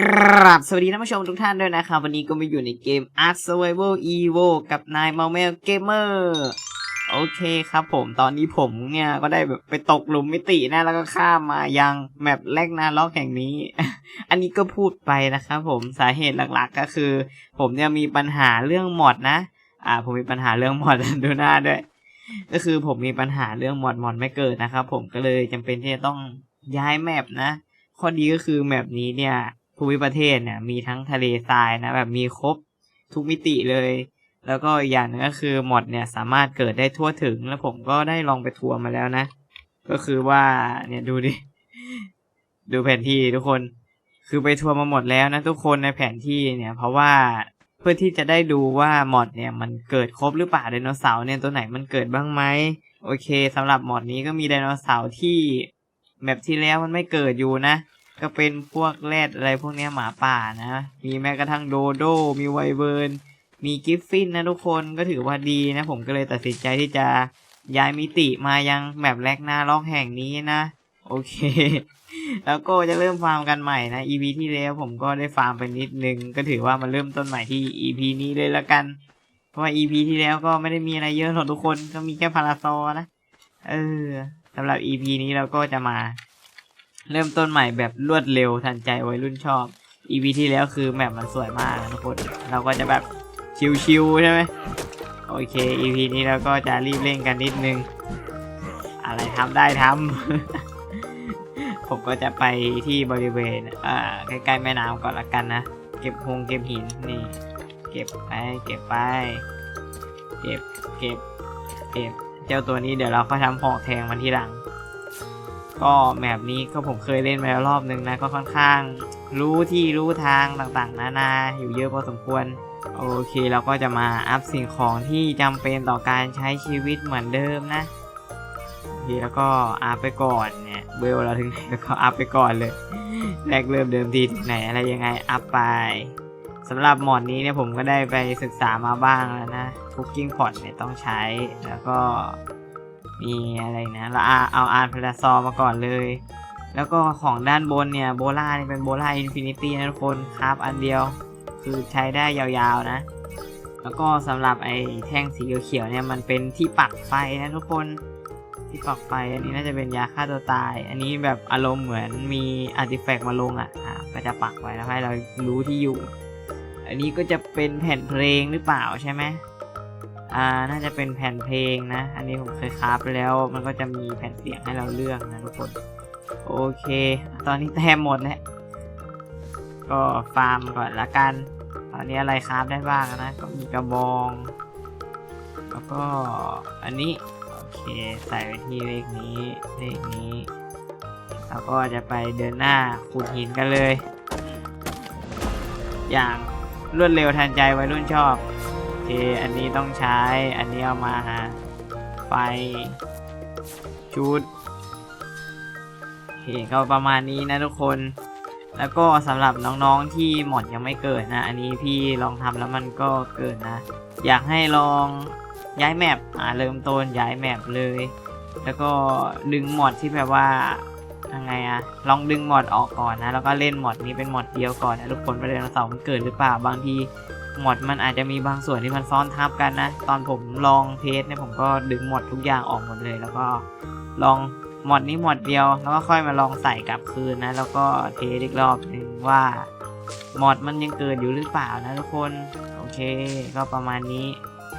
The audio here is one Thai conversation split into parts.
กราบสวัสดีท่านผู้ชมทุกท่านด้วยนะครับ วันนี้ก็มาอยู่ในเกม Ark Survival Evo กับนายมาเมลเกมเมอร์โอเคครับผมตอนนี้ผมเนี่ยก็ได้แบบไปตกหลุมมิตินะแล้วก็ข้ามมายังแมปแรกนาล็อกแห่งนี้ อันนี้ก็พูดไปนะครับผมสาเหตุหลักๆก็คือ ผมเนี่ยมีปัญหาเรื่องมอดนะ อ่า ผมมีปัญหาเรื่องมอดดูหน้าด้วย ก็คือผมมีปัญหาเรื่องมอดมอดไม่เกิดนะครับผมก็เลยจำเป็นที่จะต้องย้ายแมปนะข้อดีก็คือแมปนี้เนี่ย ภูมิประเทศเนี่ย มีทั้งทะเลทรายนะ แบบมีครบทุกมิติเลย แล้วก็อีกอย่างหนึงก็คือหมอดเนี่ยสามารถเกิดได้ทั่วถึง แล้วผมก็ได้ลองไปทัวร์มาแล้วนะ ก็คือว่าเนี่ยดูดิ ดูแผนที่ทุกคน คือไปทัวร์มาหมดแล้วนะทุกคนในแผนที่เนี่ย เพราะว่าเพื่อที่จะได้ดูว่าหมอดเนี่ยมันเกิดครบหรือเปล่าไดโนเสาร์เนี่ยตัวไหนมันเกิดบ้างไหมโอเคสำหรับหมอดนี้ก็มีไดโนเสาร์ที่แมปที่แล้วมันไม่เกิดอยู่นะ ก็เป็นพวกแรดอะไรพวกนี้หมาป่านะ มีแม้กระทั่งโดโด มีไวเบิร์น มีกิฟฟินนะทุกคนก็ถือว่าดีนะ ผมก็เลยตัดสินใจที่จะย้ายมิติมายังแมปแรกหน้าล็อกแห่งนี้นะ โอเค แล้วก็จะเริ่มฟาร์มกันใหม่นะ EP ที่แล้วผมก็ได้ฟาร์มไปนิดนึง ก็ถือว่ามาเริ่มต้นใหม่ที่ EP นี้เลยละกัน เพราะว่า EP ที่แล้วก็ไม่ได้มีอะไรเยอะหรอกทุกคนก็มีแค่พาราซอนะ เออสำหรับ EP นี้เราก็จะมา เริ่มต้นใหม่แบบรวดเร็วทันใจวัยรุ่นชอบ EP ที่แล้วคือแมปมันสวยมากนะทุกคน เราก็จะแบบชิวๆใช่ไหมโอเค EP นี้เราก็จะรีบเร่งกันนิดนึง อะไรทำได้ทำ ผมก็จะไปที่บริเวณอ่าใกล้ๆแม่น้ำก่อนละกันนะ เก็บหงเก็บหินนี่ เก็บไปเก็บไป เก็บเก็บเก็บ เจ้าตัวนี้เดี๋ยวเราก็ทำหอกแทงมันทีหลัง ก็แมปนี้ก็ผมเคยเล่นมาแล้วรอบนึงนะ ก็ค่อนข้างรู้ที่รู้ทางต่างๆ นานาอยู่เยอะพอสมควร โอเคเราก็จะมาอัพสิ่งของที่จำเป็นต่อการใช้ชีวิตเหมือนเดิมนะโอเคแล้วก็อัพไปก่อนเนี่ยเบลเราถึงไหนแล้วก็อัพไปก่อนเลยแรกเริ่มเดิมทีไหนอะไรยังไงอัพไปสำหรับหมอดนี้เนี่ยผมก็ได้ไปศึกษามาบ้างแล้วนะคุกกิ้งพอตเนี่ยต้องใช้แล้วก็ มีอะไรนะเราเอาอาร์พลาซอมาก่อนเลย แล้วก็ของด้านบนเนี่ยโบล่านี่เป็นโบล่าอินฟินิตี้นะทุกคนครับอันเดียว คือใช้ได้ยาวๆนะ แล้วก็สำหรับไอ้แท่งสีเขียวๆเนี่ยมันเป็นที่ปักไฟนะทุกคนที่ปักไฟอันนี้น่าจะเป็นยาฆ่าตัวตาย อันนี้แบบอารมณ์เหมือนมีอาร์ติแฟกต์มาลงอะอะก็จะปักไว้แล้วให้เรารู้ที่อยู่ อันนี้ก็จะเป็นแผ่นเพลงหรือเปล่าใช่ไหม อ่าน่าจะเป็นแผ่นเพลงนะ อันนี้ผมเคยคราฟไปแล้ว มันก็จะมีแผ่นเสียงให้เราเลือกนะทุกคน โอเค ตอนนี้แทมหมดแล้วก็ฟาร์มก่อนละกัน ตอนนี้อะไรคราฟได้บ้างนะ ก็มีกระบอง แล้วก็อันนี้โอเคใส่ไว้ที่เลขนี้เลขนี้แล้วก็จะไปเดินหน้าขุดหินกันเลย อย่างรวดเร็วทันใจวัยรุ่นชอบ อเคอันนี้ต้องใช้ อันนี้เอามาไฟชุดโอเคก็ประมาณนี้นะทุกคน แล้วก็สำหรับน้องๆที่หมดยังไม่เกิดนะ อันนี้พี่ลองทำแล้วมันก็เกิดนะ อยากให้ลองย้ายแมปอ่าเริ่มต้นย้ายแมปเลย แล้วก็ดึงหมอดที่แบบว่ายังไงอะลองดึงหมอดออกก่อนนะ แล้วก็เล่นหมอดนี้เป็นหมอดเดียวก่อนนะทุกคนไปเดินเสาร์มันเกิดหรือเปล่าบางที มดมันอาจจะมีบางส่วนที่มันซ้อนทับกันนะ ตอนผมลองเทสเนี่ยผมก็ดึงหมดทุกอย่างออกหมดเลย แล้วก็ลองหมดนี้หมดเดียว แล้วก็ค่อยมาลองใส่กลับคืนนะ แล้วก็เทสอีกรอบหนึ่งว่าหมอดมันยังเกิดอยู่หรือเปล่านะทุกคน โอเค ก็ประมาณนี้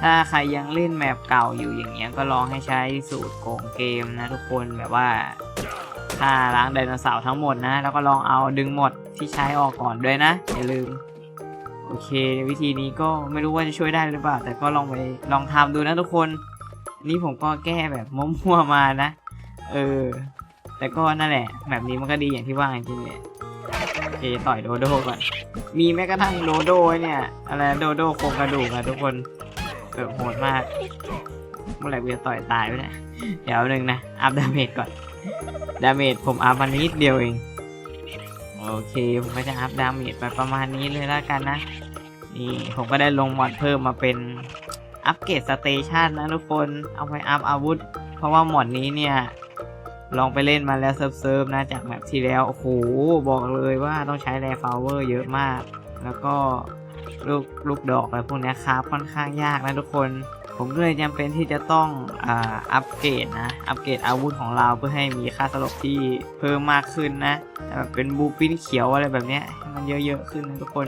ถ้าใครยังเล่นแมปเก่าอยู่อย่างเงี้ยก็ลองให้ใช้สูตรโกงเกมนะทุกคนแบบว่าถ้าล้างไดโนเสาร์ทั้งหมดนะ แล้วก็ลองเอาดึงหมดที่ใช้ออกก่อนด้วยนะ อย่าลืม โอเค วิธีนี้ก็ไม่รู้ว่าจะช่วยได้หรือเปล่า แต่ก็ลองไปลองทำดูนะทุกคน นี่ผมก็แก้แบบมั่วๆมานะ เออ แต่ก็นั่นแหละ แบบนี้มันก็ดีอย่างที่ว่าจริงเลยโอเคต่อยโดโดก่อน มีแม้กระทั่งโดโดเนี่ย อะไรโดโดโครงกระดูกอะทุกคนแบบโหดมากเมื่อไหร่กูจะต่อยตายไปเนี่ยเดี๋ยวหนึ่งนะ อัพดาเมจก่อน ดาเมจผมอัพมานิดเดียวเอง โอเค ผมก็จะอัพดาเมจไปประมาณนี้เลยแล้วกันนะ นี่ผมก็ได้ลงมอดเพิ่มมาเป็นอัปเกรดสเตชันนะทุกคน เอาไปอัพอาวุธ เพราะว่าหมอดนี้เนี่ย ลองไปเล่นมาแล้วเซิร์ฟเซิฟนะจากแบบที่แล้ว โอ้โห บอกเลยว่าต้องใช้แรฟลเวอร์เยอะมาก แล้วก็ลูกลูกดอกอะไรพวกนี้ครับค่อนข้างยากนะทุกคน ผมก็เลยจำเป็นที่จะต้องอ่าอัปเกรดนะ อัปเกรดอาวุธของเราเพื่อให้มีค่าสลบที่เพิ่มมากขึ้นนะแบบเป็นบูปินเขียวอะไรแบบเนี้ยให้มันเยอะๆขึ้นนะทุกคน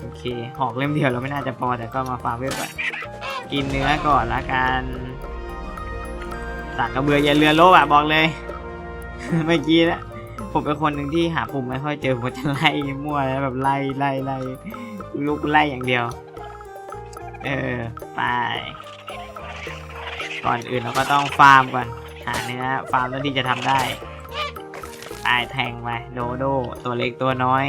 โอเค หอกเล่มเดียวเราไม่น่าจะพอแต่ก็มาฟาร์มเวลก่อนกินเนื้อก่อนละกันสักกระเบืออยันเรือโลบอะบอกเลยเมื่อกี้นะผมเป็นคนหนึ่งที่หาปุ่มไม่ค่อยเจอผมจะไล่มั่วแล้วแบบไล่ไล่ไล่ลุกไล่อย่างเดียว เออ ไป ก่อนอื่นเราก็ต้องฟาร์มก่อน หาเนื้อฟาร์มแล้วที่จะทำได้ตายแทงไปโดโดตัวเล็กตัวน้อย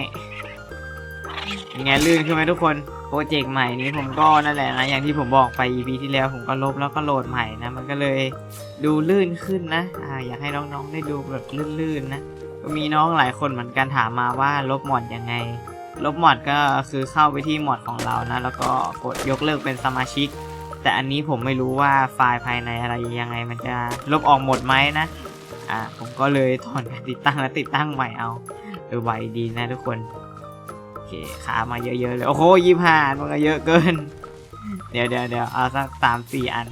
ยังไงลื่นขึ้นไหมทุกคน โปรเจกต์ใหม่นี้ผมก็นั่นแหละนะ อย่างที่ผมบอกไป EP ที่แล้วผมก็ลบแล้วก็โหลดใหม่นะ มันก็เลยดูลื่นขึ้นนะอ่าอยากให้น้องๆได้ดูแบบลื่นๆนะ ก็มีน้องหลายคนเหมือนกันถามมาว่าลบหมอดยังไง ลบหมอดก็คือเข้าไปที่หมอดของเรานะ แล้วก็กดยกเลิกเป็นสมาชิก แต่อันนี้ผมไม่รู้ว่าไฟล์ภายในอะไรยังไงมันจะลบออกหมดไหมนะ อ่า ผมก็เลยถอนการติดตั้งและติดตั้งใหม่เอาเออไวดีนะทุกคน โอเคขามาเยอะๆเลย โอ้โหยี่ห้าอันมันก็เยอะเกิน เดี๋ยวเดี๋ยวเดี๋ยวเอาสักสามสี่อัน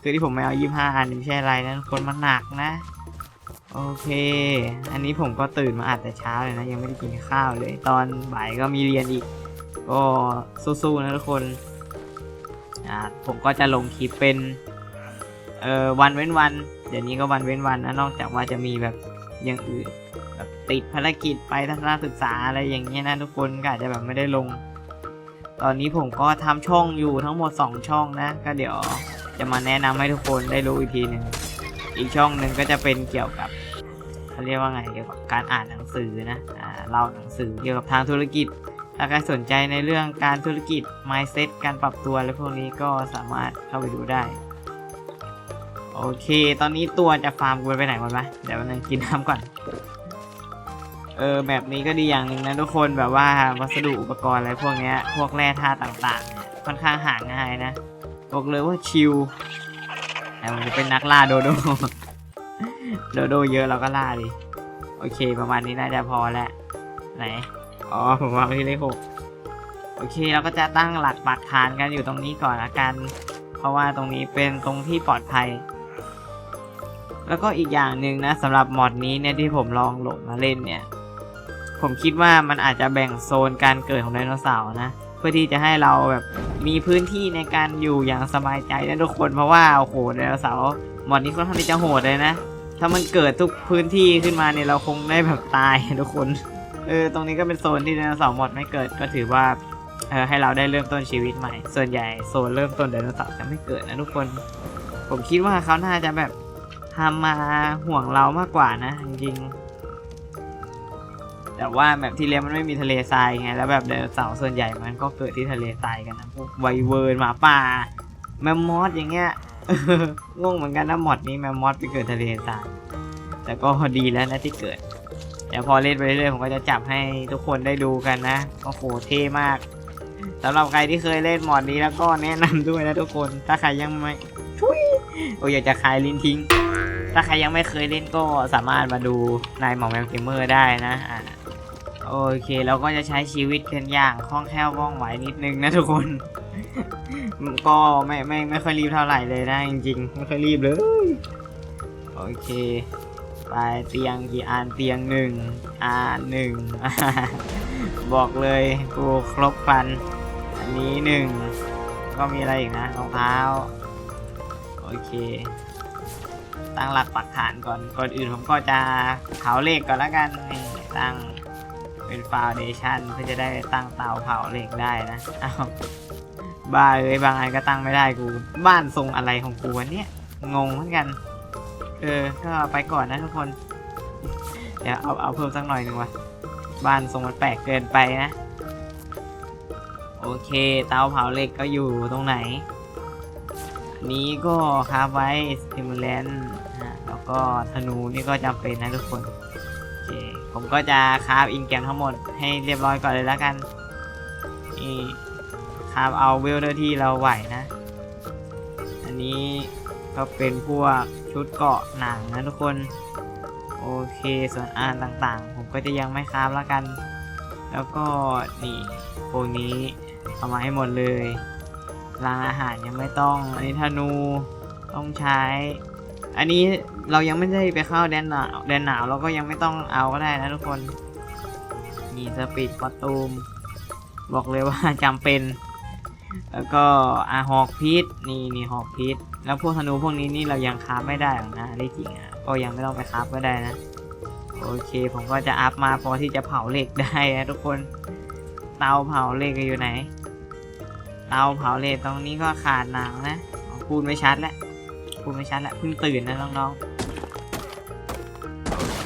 คือที่ผมไม่เอายี่ห้าอันไม่ใช่อะไรนะทุกคนมันหนักนะ โอเค อันนี้ผมก็ตื่นมาอัดแต่เช้าเลยนะ ยังไม่ได้กินข้าวเลย ตอนบ่ายก็มีเรียนอีก ก็สู้ๆนะทุกคนอ่าผมก็จะลงคลิปเป็นเอ่อวันเว้นวัน เดี๋ยวนี้ก็วันเว้นวันนะนอกจากว่าจะมีแบบอย่างอื่นแบบติดภารกิจไปทัศนศึกษาอะไรอย่างเงี้ยนะทุกคนก็อาจจะแบบไม่ได้ลง ตอนนี้ผมก็ทำช่องอยู่ทั้งหมด 2 ช่องนะ ก็เดี๋ยวจะมาแนะนำให้ทุกคนได้รู้อีกทีหนึ่งอีกช่องหนึ่งก็จะเป็นเกี่ยวกับ เขาเรียกว่าไงเกี่ยวกับการอ่านหนังสือนะอ่าเล่าหนังสือเกี่ยวกับทางธุรกิจ ถ้าใครสนใจในเรื่องการธุรกิจ mindset การปรับตัวอะไรพวกนี้ก็สามารถเข้าไปดูได้ โอเค ตอนนี้ตัวจะฟาร์มกูไปไหนหมดวะเดี๋ยวมันงกินน้ำก่อน เออแบบนี้ก็ดีอย่างหนึ่งนะทุกคนแบบว่าวัสดุอุปกรณ์อะไรพวกนี้พวกแร่ธาตุต่างๆ ค่อนข้างหาง่ายนะบอกเลยว่าชิลแต่ผมจะเป็นนักล่าโดโด โดโดเยอะเราก็ล่าดิโอเค ประมาณนี้น่าจะพอแล้วไหนอ๋อผมวางที่เลขหกโอเคเราก็จะตั้งหลักปักฐานกันอยู่ตรงนี้ก่อนละกัน เพราะว่าตรงนี้เป็นตรงที่ปลอดภัย แล้วก็อีกอย่างหนึ่งนะสำหรับมอดนี้เนี่ยที่ผมลองโหลดมาเล่นเนี่ย ผมคิดว่ามันอาจจะแบ่งโซนการเกิดของไดโนเสาร์นะเพื่อที่จะให้เราแบบมีพื้นที่ในการอยู่อย่างสบายใจนะทุกคนเพราะว่าโอ้โหไดโนเสาร์มอดนี้ค่อนข้างที่จะโหดเลยนะ ถ้ามันเกิดทุกพื้นที่ขึ้นมาเนี่ยเราคงได้แบบตายทุกคน เออตรงนี้ก็เป็นโซนที่ไดโนเสาร์หมดไม่เกิดก็ถือว่าเออให้เราได้เริ่มต้นชีวิตใหม่ ส่วนใหญ่โซนเริ่มต้นไดโนเสาร์จะไม่เกิดนะทุกคน ผมคิดว่าเขาน่าจะแบบทำมาห่วงเรามากกว่านะ จริงแต่ว่าแบบที่เลี้ยมันไม่มีทะเลทรายไงแล้วแบบไดโนเสาร์ส่วนใหญ่มันก็เกิดที่ทะเลทรายกันนะพวกไวเวิร์นหมาป่าแมมมอสอย่างเงี้ย งงเหมือนกันนะมอดนี้แมมมอสไปเกิดทะเลทรายแต่ก็ดีแล้วนะที่เกิดเดี๋ยวพอเล่นไปเรื่อยๆผมก็จะจับให้ทุกคนได้ดูกันนะโอ้โหเท่มากสำหรับใครที่เคยเล่นมอดนี้แล้วก็แนะนำด้วยนะทุกคน ถ้าใครยังไม่ทุยโอ้ยอยากจะคลายลิ้นทิ้ง ถ้าใครยังไม่เคยเล่นก็สามารถมาดูนายหมอแมวเกมเมอร์ได้นะอ่าโอเคเราก็จะใช้ชีวิตกันอย่างคล่องแคล่วว่องไวนิดนึงนะทุกคน ก็ไม่ไม่ไม่ค่อยรีบเท่าไหร่เลยนะจริงๆ ไม่ค่อยรีบเลย โอเค ไปเตียงกี่อันเตียงหนึ่งอ่าหนึ่งบอกเลยกูครบครัน อันนี้หนึ่งก็มีอะไรอีกนะรองเท้า โอเค ตั้งหลักปักฐานก่อนก่อนอื่นผมก็จะเผาเหล็กก่อนล้วกันนี่ตั้งเป็นฟาวเดชันเพื่อจะได้ตั้งเตาเผาเหล็กได้นะอ้า บ้าเลยบางอันก็ตั้งไม่ได้กู บ้านทรงอะไรของกูวะเนี่ยงงเหมือนกัน เออก็ไปก่อนนะทุกคน เดี๋ยวเอาเอาเพิ่มสักหน่อยหนึ่งวะบ้านทรงมันแปลกเกินไปนะ โอเค เตาเผาเหล็กก็อยู่ตรงไหน นี้ก็คาบไว้สติมูลเลนนะแล้วก็ธนูนี่ก็จำเป็นนะทุกคนโอเคผมก็จะคาบอินแกมทั้งหมดให้เรียบร้อยก่อนเลยแล้วกันนี่ คาบเอาเวลเท่าที่เราไหวนะ อันนี้ก็เป็นพวกชุดเกาะหนังนะทุกคน โอเคส่วนอ่านต่างๆ ผมก็จะยังไม่คราบแล้วกัน แล้วก็นี่พวกนี้เอามาให้หมดเลยรางอาหารยังไม่ต้องอันนี้ธนูต้องใช้ อันนี้เรายังไม่ได้ไปเข้าแดนหนาวแดนหนาวเราก็ยังไม่ต้องเอาก็ได้นะทุกคนนี่สปีดคอตูม บอกเลยว่าจำเป็น แล้วก็อาหอกพิษนี่นี่หอกพิษ แล้วพวกธนูพวกนี้นี่เรายังคราฟไม่ได้หรอกนะได้จริงอะก็ยังไม่ต้องไปคราฟก็ได้นะ โอเค ผมก็จะอัพมาพอที่จะเผาเหล็กได้นะทุกคนเตาเผาเหล็กอยู่ไหนเตาเผาเหล็กตรงนี้ก็ขาดหนังนะพูดไม่ชัดแล้วพูดไม่ชัดแล้วเพิ่งตื่นนะน้องๆโอเค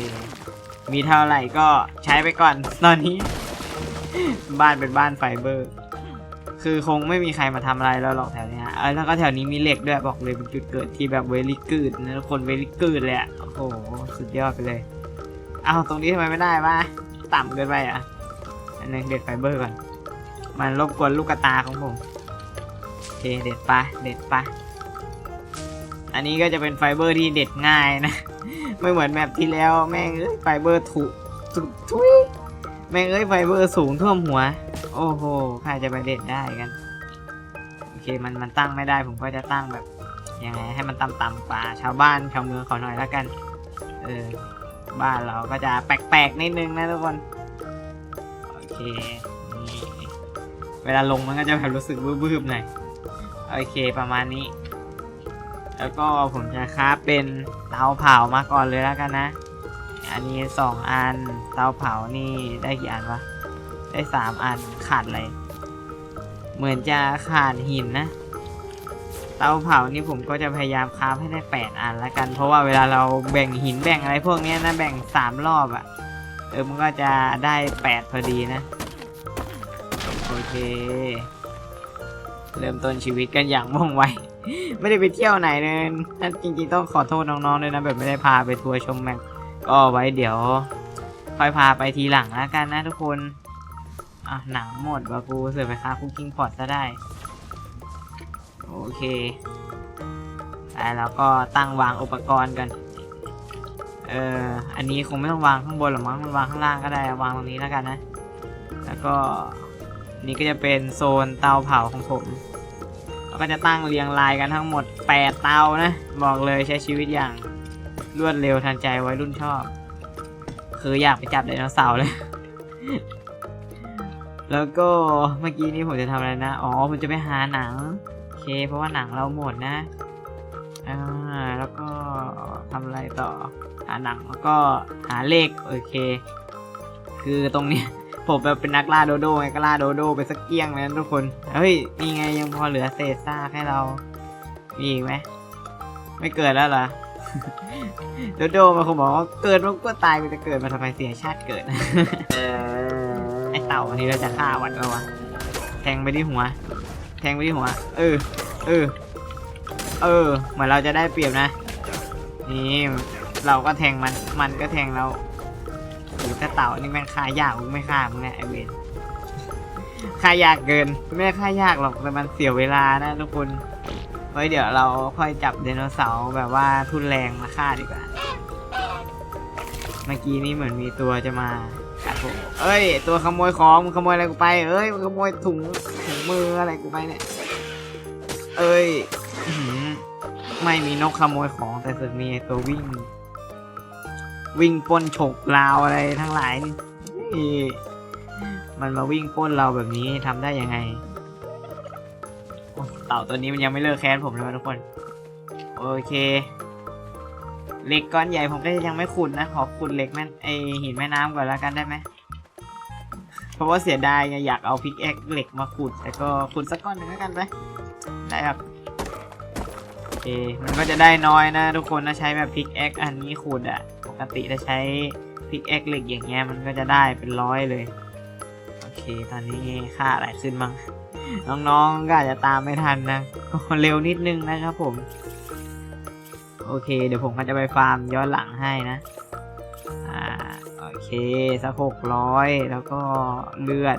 มีเท่าไหร่ก็ใช้ไปก่อนตอนนี้ บ้านเป็นบ้านไฟเบอร์ คือคงไม่มีใครมาทำอะไรแล้วหรอกแถวนี้ยเออแล้วก็แถวนี้มีเหล็กด้วยบอกเลยเป็นจุดเกิดที่แบบเวลิกืดนะทุกคนเวลิกืดเลยอะโอ้โหสุดยอดไปเลย เอาตรงนี้ทำไมไม่ได้วะต่ำเกินไปอะอันนึงเด็ดไฟเบอร์ก่อน มันรบกวนลูกตาของผมโอเคเด็ดปะเด็ดปะอันนี้ก็จะเป็นไฟเบอร์ที่เด็ดง่ายนะ ไม่เหมือนแบบที่แล้วแม่งเอ้ยไฟเบอร์ถูกถูกทุยแม่งเอ้ยไฟเบอร์สูงท่วมหัว โอ้โหใครจะไปเด็ดได้กัน โอเคมันมันตั้งไม่ได้ผมก็จะตั้งแบบยังไงให้มันต่ำๆกว่าชาวบ้านชาวเมืองเขาหน่อยแล้วกัน เออ บ้านเราก็จะแปลกๆนิดนึงนะทุกคน โอเค เวลาลงมันก็จะแบบรู้สึกวืบๆหน่อย โอเคประมาณนี้ แล้วก็ผมจะคราฟเป็นเตาเผามาก่อนเลยแล้วกันนะ อันนี้สองอัน เตาเผานี่ได้กี่อันวะ ได้สามอันขาดอะไร เหมือนจะขาดหินนะ เตาเผานี่ผมก็จะพยายามคราฟให้ได้แปดอันละกัน เพราะว่าเวลาเราแบ่งหินแบ่งอะไรพวกนี้นะแบ่งสามรอบอะ่ะ เออมันก็จะได้แปดพอดีนะ โอเค เริ่มต้นชีวิตกันอย่างว่องไว ไม่ได้ไปเที่ยวไหนเลยนั่นจริงๆต้องขอโทษน้องๆด้วยนะแบบไม่ได้พาไปทัวร์ชมแมปก็ไว้เดี๋ยวค่อยพาไปทีหลังแล้วกันนะทุกคน อะหนังหมดว่ะกูเสือไปค้าคุกกิ้งพอตซะได้ โอเคแล้วก็ตั้งวางอุปกรณ์กัน เอออันนี้คงไม่ต้องวางข้างบนหรอกมั้งมันวางข้างล่างก็ได้ วางตรงนี้แล้วกันนะ แล้วก็นี่ก็จะเป็นโซนเตาเผาของผมแล้วก็จะตั้งเรียงรายกันทั้งหมด 8 เตานะ บอกเลยใช้ชีวิตอย่างรวดเร็วทันใจไว้รุ่นชอบ คืออยากไปจับไดโนเสาร์เลย แล้วก็เมื่อกี้นี้ผมจะทำอะไรนะ อ๋อ ผมจะไปหาหนัง โอเค เพราะว่าหนังเราหมดนะ อ่า แล้วก็ทำอะไรต่อ หาหนังแล้วก็หาเลข โอเค คือตรงนี้ผมแบบเป็นนักล่าโดโดไงก็ล่าโดโดไปสักเกี้ยงเลยนะทุกคน เฮ้ย นี่ไงยังพอเหลือเศษซากให้เรา มีอีกไหม ไม่เกิดแล้วเหรอ โดโดมันคงบอกว่าเกิดมันก็ตายมันจะเกิดมาทำไมเสียชาติเกิด เต่าอันนี้เราจะฆ่าวันแล้ววะแทงไปที่หัว แทงไปที่หัว เออ เออ เออ เหมือนเราจะได้เปรียบนะ นี่เราก็แทงมัน มันก็แทงเราหรือถ้าเต่านี่แม่งฆ่ายากไม่ฆ่ามึงเนี่ยไอเวนฆ่ายากเกิน ไม่ฆ่ายากหรอกแต่มันเสียเวลานะทุกคนไว้เดี๋ยวเราค่อยจับไดโนเสาร์แบบว่าทุนแรงมาฆ่าดีกว่า เมื่อกี้นี้เหมือนมีตัวจะมากัดผม เอ้ย ตัวขโมยของมึงขโมยอะไรกูไป เอ้ยมึงขโมยถุงถุงมืออะไรกูไปเนี่ย เอ้ยไม่มีนกขโมยของแต่สึกมีตัววิ่ง วิ่งป้นฉกราวอะไรทั้งหลายนี่มันมาวิ่งป้นเราแบบนี้ทำได้ยังไงเต่าตัวนี้มันยังไม่เลิกแค้นผมเลยวะทุกคน โอเคเหล็กก้อนใหญ่ผมก็ยังไม่ขุดนะ ขอขุดเหล็กแม่ไอหินแม่น้ำก่อนแล้วกันได้ไหม เพราะว่าเสียดายไงอยากเอาพิกแอคเหล็กมาขุด แต่ก็ขุดสักก้อนหนึ่งแล้วกันไปได้ครับโอเคมันก็จะได้น้อยนะทุกคนนะใช้แบบพิกแอคอันนี้ขุดอะปกติถ้าใช้พิกแอคเหล็กอย่างเงี้ยมันก็จะได้เป็นร้อยเลยโอเคตอนนี้ค่าอะไรขึ้นบ้างน้องๆก็อาจจะตามไม่ทันนะก็เร็วนิดนึงนะครับผม โอเค เดี๋ยวผมก็จะไปฟาร์มย้อนหลังให้นะ เคสักหกร้อยแล้วก็เลือด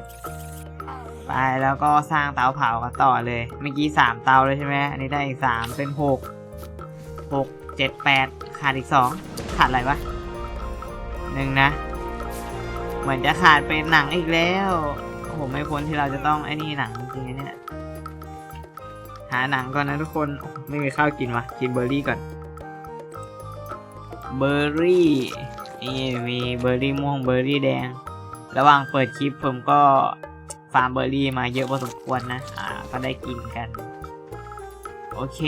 ไปแล้วก็สร้างเตาเผากันต่อเลย เมื่อกี้สามเตาเลยใช่ไหมอันนี้ได้อีกสามเป็นหกหกเจ็ดแปดขาดอีกสองขาดอะไรวะหนึ่งนะ เหมือนจะขาดเป็นหนังอีกแล้วโอ้โหไม่พ้นที่เราจะต้องไอ้นี่หนังจริงๆเนี่ยหาหนังก่อนนะทุกคนไม่มีข้าวกินวะกินเบอร์รี่ก่อนเบอร์รี่ นี่มีเบอร์รี่ม่วงเบอร์รี่แดง ระหว่างเปิดคลิปผมก็ฟาร์มเบอร์รี่มาเยอะพอสมควรนะ อ่า ก็ได้กินกัน โอเค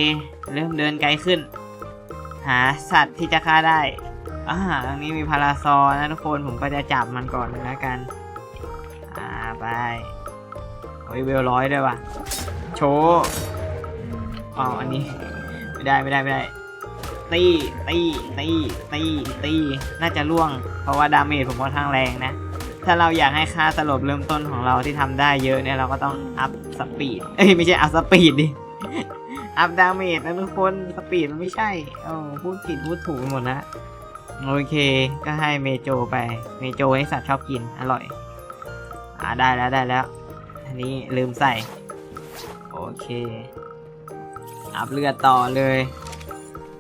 เริ่มเดินไกลขึ้น หาสัตว์ที่จะฆ่าได้ อ่า ตรงนี้มีพาราซอนะทุกคน ผมก็จะจับมันก่อนเลยล้วกัน อ่า ไป โอ้ยเวลร้อยด้วยว่ะ โชว์อ๋ออันนี้ ไม่ได้ไม่ได้ไม่ได้ ตีตีตีตีตีน่าจะล่วง เพราะว่าดาเมจผมค่อนข้างแรงนะ ถ้าเราอยากให้ค่าสลบเริ่มต้นของเราที่ทำได้เยอะเนี่ยเราก็ต้องอัพสปีดเอ้ยไม่ใช่อัพสปีดดิอัพดาเมจนะทุกคนสปีดมันไม่ใช่โอ้พูดผิดพูดถูกหมดนะโอเค ก็ให้เมโจไป เมโจให้สัตว์ชอบกิน อร่อย อ่าได้แล้วได้แล้ว อันนี้ลืมใส่ โอเค อัพเลือดต่อเลย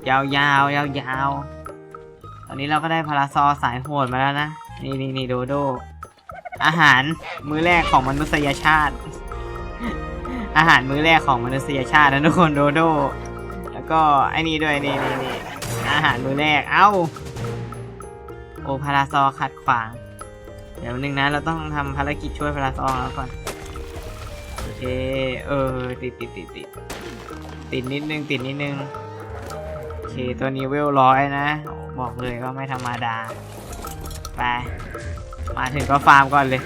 ยาวยาวยาวยาวๆตอนนี้เราก็ได้พาราซอสายโหดมาแล้วนะ นี่นี่นี่โดโด อาหารมื้อแรกของมนุษยชาติ อาหารมื้อแรกของมนุษยชาตินะทุกคนโดโด แล้วก็ไอ้นี่ด้วยนี่นี่นี่อาหารมื้อแรก เอ้า โอพาราซอขัดขวาง เดี๋ยวหนึ่งนะเราต้องทำภารกิจช่วยพาราซอแล้วก่อน โอเค เออติดติดติดติดติดนิดนึงติดนิดนึง เคตัวนี้เวลร้อยนะ บอกเลยว่าไม่ธรรมดา ไป มาถึงก็ฟาร์มก่อนเลย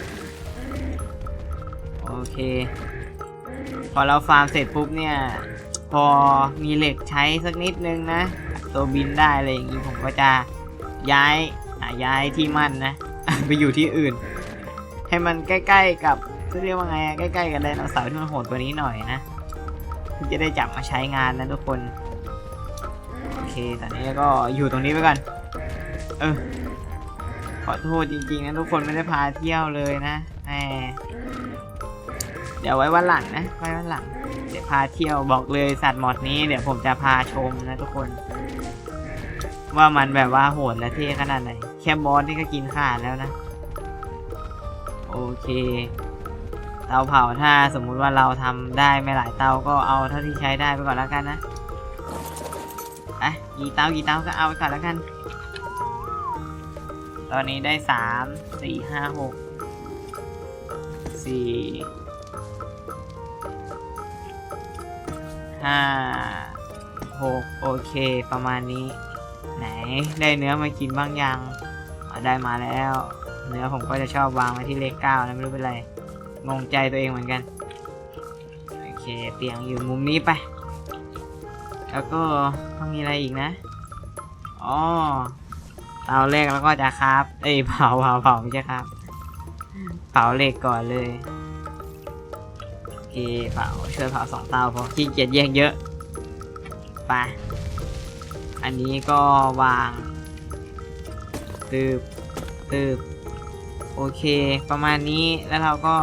โอเค พอเราฟาร์มเสร็จปุ๊บเนี่ย พอมีเหล็กใช้สักนิดนึงนะ ตัวบินได้อะไรอย่างนี้ผมก็จะย้ายอะย้ายที่มั่นนะ ไปอยู่ที่อื่น ให้มันใกล้ ๆ กับเรียกว่าไงใกล้ๆ กับไดโนเสาร์ที่มันโหดกว่านี้หน่อยนะจะได้จับมาใช้งานนะทุกคน ตอนนี้ก็อยู่ตรงนี้ไปก่อน เออ ขอโทษจริงๆนะทุกคนไม่ได้พาเที่ยวเลยนะแหมเดี๋ยวไว้วันหลังนะ ไว้วันหลัง เดี๋ยวพาเที่ยวบอกเลยสัตว์หมอดนี้เดี๋ยวผมจะพาชมนะทุกคน ว่ามันแบบว่าโหดและเท่ขนาดไหน แค่บอสนี่ก็กินขาดแล้วนะ โอเคเตาเผาถ้าสมมุติว่าเราทำได้ไม่หลายเตาก็เอาเท่าที่ใช้ได้ไปก่อนแล้วกันนะ อะกี่เตากี่เตาก็เอาไปก่อนแล้วกัน ตอนนี้ได้สามสี่ห้าหกสี่ห้าหกโอเคประมาณนี้ ไหนได้เนื้อมากินบ้างยังได้มาแล้ว เนื้อผมก็จะชอบวางไว้ที่เลขเก้านะไม่รู้เป็นไร งงใจตัวเองเหมือนกัน โอเค เตียงอยู่มุมนี้ไป แล้วก็ต้องมีอะไรอีกนะอ๋อเตาแรกแล้วก็จะคราบเอ้ยเผาเผาเผาไม่ใช่ครับ เผาเหล็กก่อนเลยโอเคเผาช่วยเผาสองเตาพอขี้เกียจแยกเยอะไปอันนี้ก็วางตืบตืบโอเค ประมาณนี้แล้วเราก็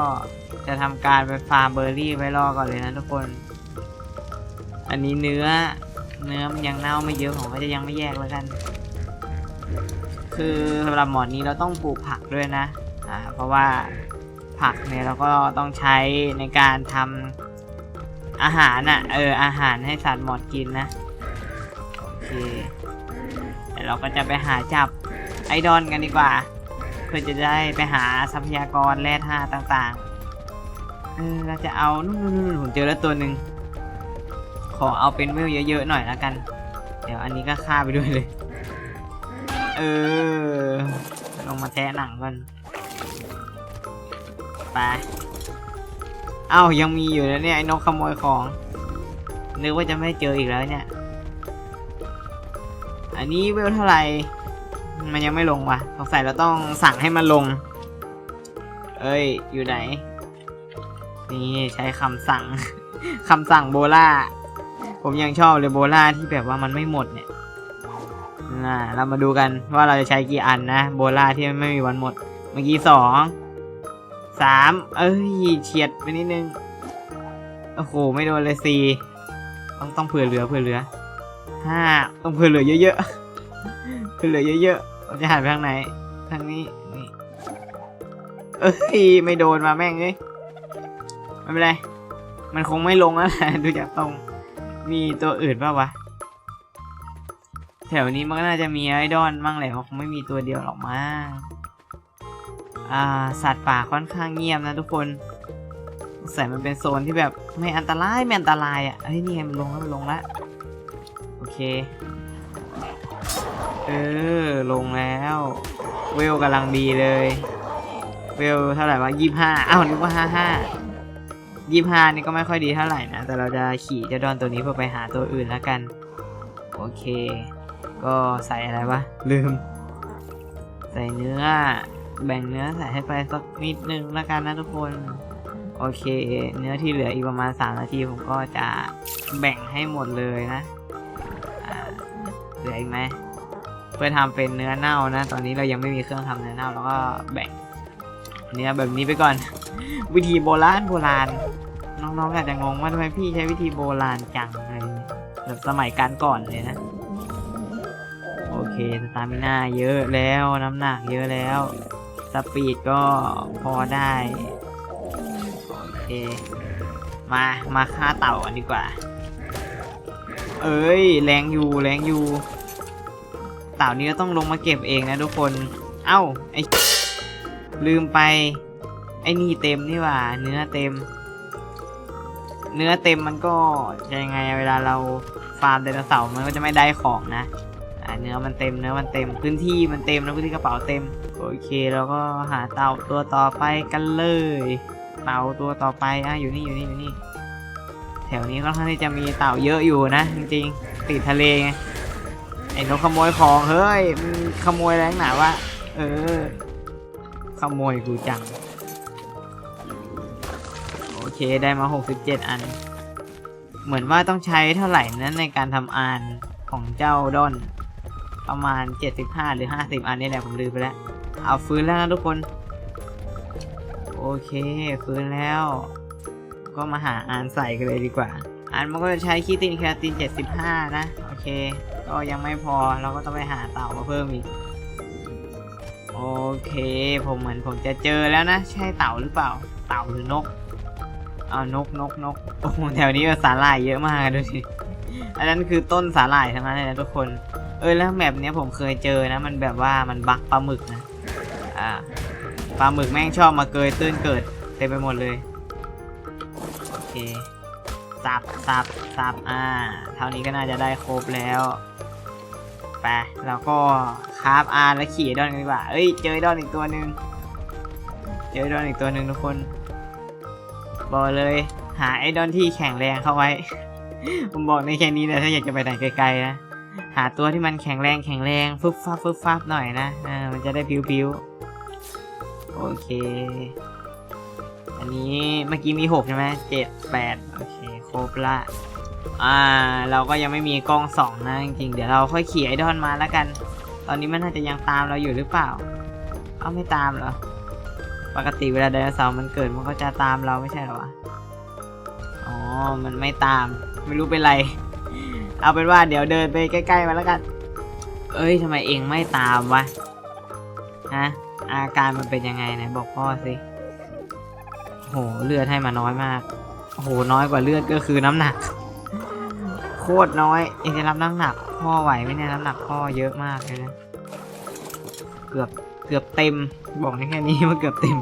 จะทำการไปฟาร์มเบอร์รี่ไว้รอก่อนเลยนะทุกคน อันนี้เนื้อ เนื้อมันยังเน่าไม่เยอะผมก็จะยังไม่แยกแล้วกัน คือสำหรับหมอนนี้เราต้องปลูกผักด้วยนะอ่าเพราะว่าผักเนี่ยเราก็ต้องใช้ในการทำอาหารอะเอออาหารให้สัตว์หมอดกินนะโอเคเดี๋ยวเราก็จะไปหาจับไอดอนกันดีกว่า เพื่อจะได้ไปหาทรัพยากรแร่ธาตุต่างๆเออเราจะเอานู่นๆผมเจอแล้วตัวหนึ่ง ขอเอาเป็นเวลเยอะๆหน่อยแล้วกัน เดี๋ยวอันนี้ก็ฆ่าไปด้วยเลย เออ ลงมาแทะหนังก่อนไปเอ้ายังมีอยู่นะเนี่ยไอ้นกขโมยของ นึกว่าจะไม่เจออีกแล้วเนี่ย อันนี้เวลเท่าไหร่ มันยังไม่ลงว่ะสงสัยเราต้องสั่งให้มันลง เอ้ย อยู่ไหน นี่ใช้คำสั่ง คำสั่งโบล่า ผมยังชอบเลยโบล่าที่แบบว่ามันไม่หมดเนี่ยน่าเรามาดูกันว่าเราจะใช้กี่อันนะ โบล่าที่ไม่มีวันหมด เมื่อกี้สองสามเอ้ยเฉียดไปนิดนึง โอ้โห ไม่โดนเลยสี่ต้องต้องเผื่อเหลือเผื่อเหลือห้าต้องเผื่อเหลือเยอะๆเผื่อเหลือเยอะๆเราจะหันไปทางไหนทางนี้นี่เอ้ยไม่โดนมาแม่งเอ้ยไม่เป็นไร มันคงไม่ลงแล้วแหละดูจากตรง มีตัวอื่นป่าวะ แถวนี้มันก็น่าจะมีไอดอลมั่งแหละคงไม่มีตัวเดียวหรอกมั้งอ่าสัตว์ป่าค่อนข้างเงียบนะทุกคนใส่มันเป็นโซนที่แบบไม่อันตรายไม่อันตรายอะเฮ้ยนี่ไงมันลงแล้วมันลงแล้วโอเค เออลงแล้ว เวลกำลังดีเลย เวลเท่าไหร่วะยี่ห้าอ้าวนึกว่าห้าห้า ยี่ห้านี่ก็ไม่ค่อยดีเท่าไหร่นะ แต่เราจะขี่เจ้าดอนตัวนี้เพื่อไปหาตัวอื่นแล้วกัน โอเค ก็ใส่อะไรวะ ลืม ใส่เนื้อ แบ่งเนื้อใส่ให้ไปสักนิดนึงแล้วกันนะทุกคน โอเค เนื้อที่เหลืออีกประมาณ 3 นาทีผมก็จะแบ่งให้หมดเลยนะเหลืออีกไหมเพื่อทำเป็นเนื้อเน่านะ ตอนนี้เรายังไม่มีเครื่องทำเนื้อเน่าแล้วก็แบ่ง เนื้อแบบนี้ไปก่อน วิธีโบราณโบราณ น้องๆอาจจะงงว่าทำไมพี่ใช้วิธีโบราณจังอะไรอย่างเงี้ยแบบสมัยการก่อนเลยนะ โอเคสตามิน่าเยอะแล้วน้ำหนักเยอะแล้วสปีดก็พอได้ โอเค มา มาฆ่าเต่ากันดีกว่า เอ้ย แรงอยู่แรงอยู่ เต่านี้ก็ต้องลงมาเก็บเองนะทุกคน เอ้า ไอ ลืมไป ไอ้นี่เต็มนี่หว่า เนื้อเต็ม เนื้อเต็มมันก็ยังไงเวลาเราฟาร์มไดโนเสาร์มันก็จะไม่ได้ของนะอ่าเนื้อมันเต็มเนื้อมันเต็มพื้นที่มันเต็มแล้วพื้นที่กระเป๋าเต็ม โอเคเราก็หาเต่าตัวต่อไปกันเลย เต่าตัวต่อไปอะอยู่นี่อยู่นี่อยู่นี่ แถวนี้ก็ค่อนข้างที่จะมีเต่าเยอะอยู่นะ จริงๆติดทะเลไงไอ้นกขโมยของเฮ้ยมันขโมยแรงหนาวะเออ โมยกูจัง โอเคได้มา 67 อัน เหมือนว่าต้องใช้เท่าไหร่นั้นในการทำอานของเจ้าดอน ประมาณ 75 หรือ 50 อันนี่แหละผมลืมไปแล้ว เอาฟื้นแล้วนะทุกคน โอเคฟื้นแล้ว ก็มาหาอานใส่กันเลยดีกว่าอันมันก็จะใช้คีตินแคติน 75 นะ โอเค ก็ยังไม่พอเราก็ต้องไปหาเต่ามาเพิ่มอีก โอเค ผมเหมือนผมจะเจอแล้วนะ ใช่เต่าหรือเปล่า เต่าหรือนกเอานกนกนกโอ้โหแถวนี้สาหร่ายเยอะมากดูสิอันนั้นคือต้นสาหร่ายทั้งนั้นเลยนะทุกคน เออแล้วแมปเนี้ยผมเคยเจอนะ มันแบบว่ามันบักปลาหมึกนะอ่าปลาหมึกแม่งชอบมาเกยตื้นเกิดเต็มไปหมดเลยโอเคสับสับสับอ่าเท่านี้ก็น่าจะได้ครบแล้ว ไป แล้วก็คราฟอาร์แล้วขี่ดอนกันดีกว่า เอ้ย เจอดอนอีกตัวหนึ่งเจอดอนอีกตัวหนึ่งทุกคน บอกเลย หาไอ้ดอนที่แข็งแรงเข้าไว้ ผมบอกในแค่นี้นะถ้าอยากจะไปไหนไกลๆนะ หาตัวที่มันแข็งแรงแข็งแรงฟึบฟับฟึบฟับหน่อยนะอ่ามันจะได้พิ้วๆ โอเค อันนี้เมื่อกี้มีหกใช่ไหมเจ็ดแปดโอเค ครบละ อ่า เราก็ยังไม่มีกล้องสองนะจริงๆ เดี๋ยวเราค่อยขี่ไอดอนมาแล้วกัน ตอนนี้มันน่าจะยังตามเราอยู่หรือเปล่า เอาไม่ตามเหรอ ปกติเวลาไดโนเสาร์มันเกิดมันก็จะตามเราไม่ใช่หรอวะ อ๋อ มันไม่ตาม ไม่รู้เป็นไร เอาเป็นว่าเดี๋ยวเดินไปใกล้ๆมาแล้วกัน เอ้ยทำไมเองไม่ตามวะ ฮะ อาการมันเป็นยังไงไหนบอกพ่อสิโหเลือดให้มาน้อยมากโอ้โหน้อยกว่าเลือดก็คือน้ำหนัก โคตรน้อยเองจะรับน้ำหนักพ่อไหวไหมเนี่ยน้ำหนักพ่อเยอะมากเลยนะ เกือบเกือบเต็ม บอกได้แค่นี้ว่าเกือบเต็ม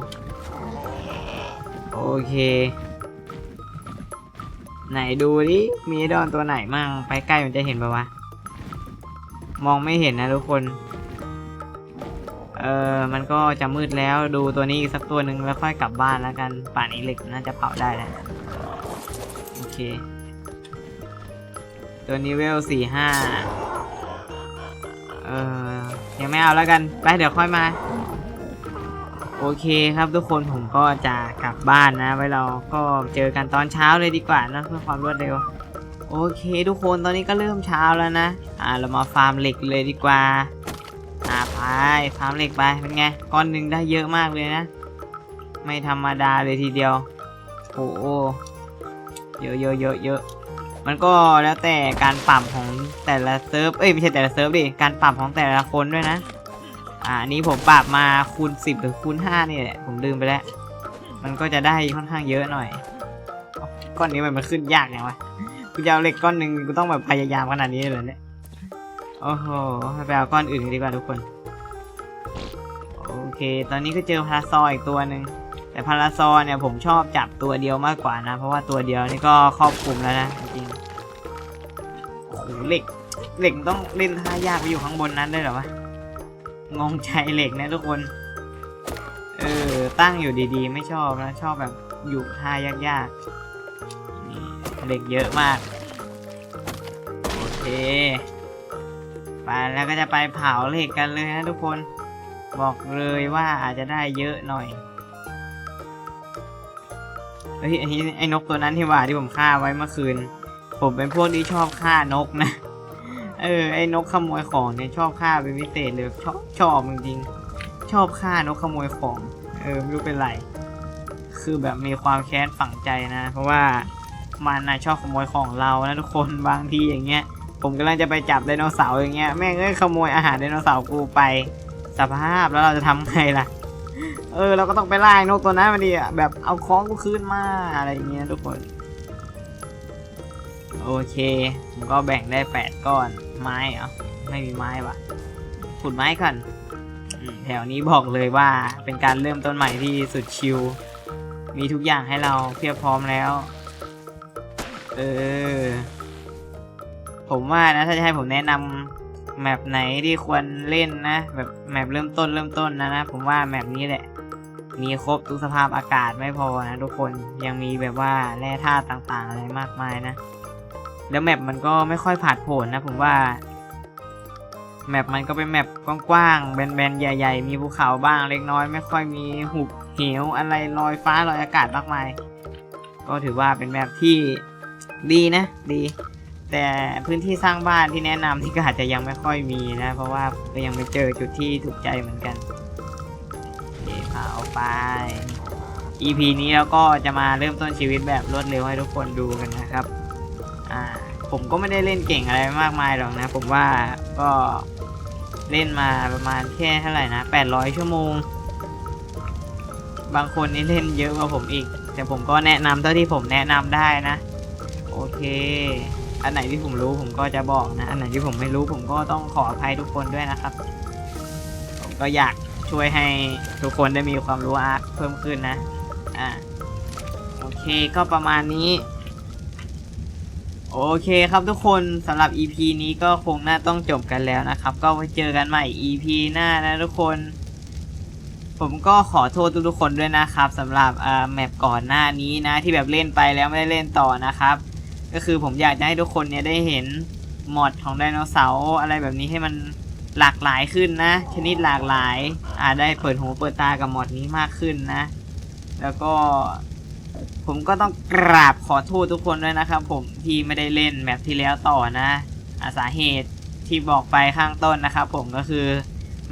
โอเค ไหนดูดิมีดอนตัวไหนมั่งไปใกล้มันจะเห็นปะวะ มองไม่เห็นนะทุกคน เออมันก็จะมืดแล้วดูตัวนี้อีกสักตัวหนึ่งแล้วค่อยกลับบ้านแล้วกันป่านนี้เหล็กน่าจะเผาได้แล้วโอเค ตัวนี้เวลสี่ห้าเออยังไม่เอาแล้วกัน ไปเดี๋ยวค่อยมา โอเคครับทุกคนผมก็จะกลับบ้านนะ ไว้เราก็เจอกันตอนเช้าเลยดีกว่านะเพื่อความรวดเร็ว โอเคทุกคนตอนนี้ก็เริ่มเช้าแล้วนะ อ่าเรามาฟาร์มเหล็กเลยดีกว่า อ่าไปฟาร์มเหล็กไปเป็นไงก้อนหนึ่งได้เยอะมากเลยนะ ไม่ธรรมดาเลยทีเดียว โอ้โเยอะเยอะเยอะเยอะ มันก็แล้วแต่การปรับของแต่ละเซิร์ฟ เอ้ยไม่ใช่แต่ละเซิร์ฟดิ การปรับของแต่ละคนด้วยนะ อ่าอันนี้ผมปรับมาคูณ 10 หรือคูณ5นี่แหละ ผมลืมไปแล้ว มันก็จะได้ค่อนข้างเยอะหน่อย ก้อนนี้มันมันขึ้นยากอย่างวะ กูจะเอาเหล็กก้อนหนึ่งกูต้องแบบพยายามขนาดนี้เลยเนี่ย โอ้โหไปเอาก้อนอื่นดีกว่าทุกคน โอเค ตอนนี้ก็เจอพาราซออีกตัวหนึ่ง แต่พาราซอเนี่ยผมชอบจับตัวเดียวมากกว่านะ เพราะว่าตัวเดียวนี่ก็ครอบคลุมแล้วนะจริงโอ้โหเหล็กเหล็กต้องเล่นท่ายากไปอยู่ข้างบนนั้นด้วยหรอวะงงใจเหล็กนะทุกคน เออตั้งอยู่ดีๆ ไม่ชอบนะชอบแบบอยู่ท่ายากๆนี่เหล็กเยอะมากโอเคไปแล้วก็จะไปเผาเหล็กกันเลยนะทุกคน บอกเลยว่าอาจจะได้เยอะหน่อย เฮ้ยอันนี้ไอ้นกตัวนั้นที่ว่าที่ผมฆ่าไว้เมื่อคืน ผมเป็นพวกที่ชอบฆ่านกนะ เออไอ้นกขโมยของเนี่ยชอบฆ่าเป็นพิเศษเลยชอบชอบจริงๆชอบฆ่านกขโมยของ เออไม่รู้เป็นไร คือแบบมีความแค้นฝังใจนะ เพราะว่ามันนะชอบขโมยของเรานะทุกคนบางทีอย่างเงี้ย ผมกำลังจะไปจับไดโนเสาร์อย่างเงี้ยแม่งเอ้ยขโมยอาหารไดโนเสาร์กูไป สภาพแล้วเราจะทำไงล่ะ เออเราก็ต้องไปไล่นกตัวนั้นมาดิอะแบบเอาของกูคืนมาอะไรอย่างเงี้ยทุกคน โอเคผมก็แบ่งได้แปดก้อนไม้เหรอไม่มีไม้ว่ะขุดไม้ก่อนแถวนี้บอกเลยว่าเป็นการเริ่มต้นใหม่ที่สุดชิลมีทุกอย่างให้เราเพียบพร้อมแล้ว เออ ผมว่านะถ้าจะให้ผมแนะนำ แมปไหนที่ควรเล่นนะ แบบแมปเริ่มต้นเริ่มต้นนะนะ ผมว่าแมปนี้แหละ มีครบทุกสภาพอากาศไม่พอนะทุกคนยังมีแบบว่าแร่ธาตุต่างๆ อะไรมากมายนะ แล้วแมปมันก็ไม่ค่อยผาดโผนนะ ผมว่าแมปมันก็เป็นแมปกว้างๆแบนๆใหญ่ ๆ มีภูเขาบ้างเล็กน้อย ไม่ค่อยมีหุบเหวอะไรลอยฟ้าลอยอากาศมากมาย ก็ถือว่าเป็นแมปที่ดีนะ ดี แต่พื้นที่สร้างบ้านที่แนะนำที่ก็อาจจะยังไม่ค่อยมีนะ เพราะว่ายังไม่เจอจุดที่ถูกใจเหมือนกันโอเคพาเอาไป EP นี้เราก็จะมาเริ่มต้นชีวิตแบบรวดเร็วให้ทุกคนดูกันนะครับ อ่า ผมก็ไม่ได้เล่นเก่งอะไรมากมายหรอกนะ ผมว่าก็เล่นมาประมาณแค่เท่าไหร่นะ 800 ชั่วโมง บางคนนี่เล่นเยอะกว่าผมอีก แต่ผมก็แนะนำเท่าที่ผมแนะนำได้นะ โอเค อันไหนที่ผมรู้ผมก็จะบอกนะ อันไหนที่ผมไม่รู้ผมก็ต้องขออภัยทุกคนด้วยนะครับ ผมก็อยากช่วยให้ทุกคนได้มีความรู้อาร์คเพิ่มขึ้นนะ อ่า โอเคก็ประมาณนี้ โอเคครับทุกคนสำหรับ EP นี้ก็คงน่าต้องจบกันแล้วนะครับ ก็ไว้เจอกันใหม่ EP หน้านะทุกคน ผมก็ขอโทษทุกๆคนด้วยนะครับสำหรับอ่าแมปก่อนหน้านี้นะ ที่แบบเล่นไปแล้วไม่ได้เล่นต่อนะครับ ก็คือผมอยากจะให้ทุกคนเนี่ยได้เห็นมอดของไดโนเสาร์อะไรแบบนี้ให้มันหลากหลายขึ้นนะ ชนิดหลากหลายอาจได้เปิดหูเปิดตากับมอดนี้มากขึ้นนะ แล้วก็ ผมก็ต้องกราบขอโทษทุกคนด้วยนะครับ ผมที่ไม่ได้เล่นแมปที่แล้วต่อนะอาสาเหตุที่บอกไปข้างต้นนะครับ ผมก็คือ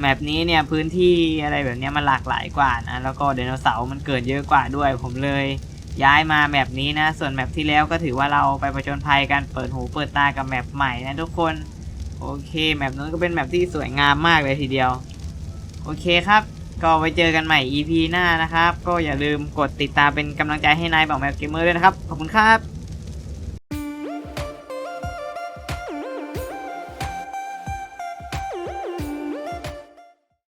แมปนี้เนี่ยพื้นที่อะไรแบบนี้มันหลากหลายกว่านะแล้วก็ไดโนเสาร์มันเกิดเยอะกว่าด้วย ผมเลย ย้ายมาแมปนี้นะ ส่วนแมปที่แล้วก็ถือว่าเราไปผจญภัยกันเปิดหูเปิดตากับแมปใหม่นะทุกคน โอเคแมปนู้นก็เป็นแมปที่สวยงามมากเลยทีเดียว โอเคครับ ก็ไว้เจอกันใหม่ EP หน้านะครับ ก็อย่าลืมกดติดตามเป็นกำลังใจให้นายบอกแมปเกมเมอร์ด้วยนะครับ ขอบคุณครับ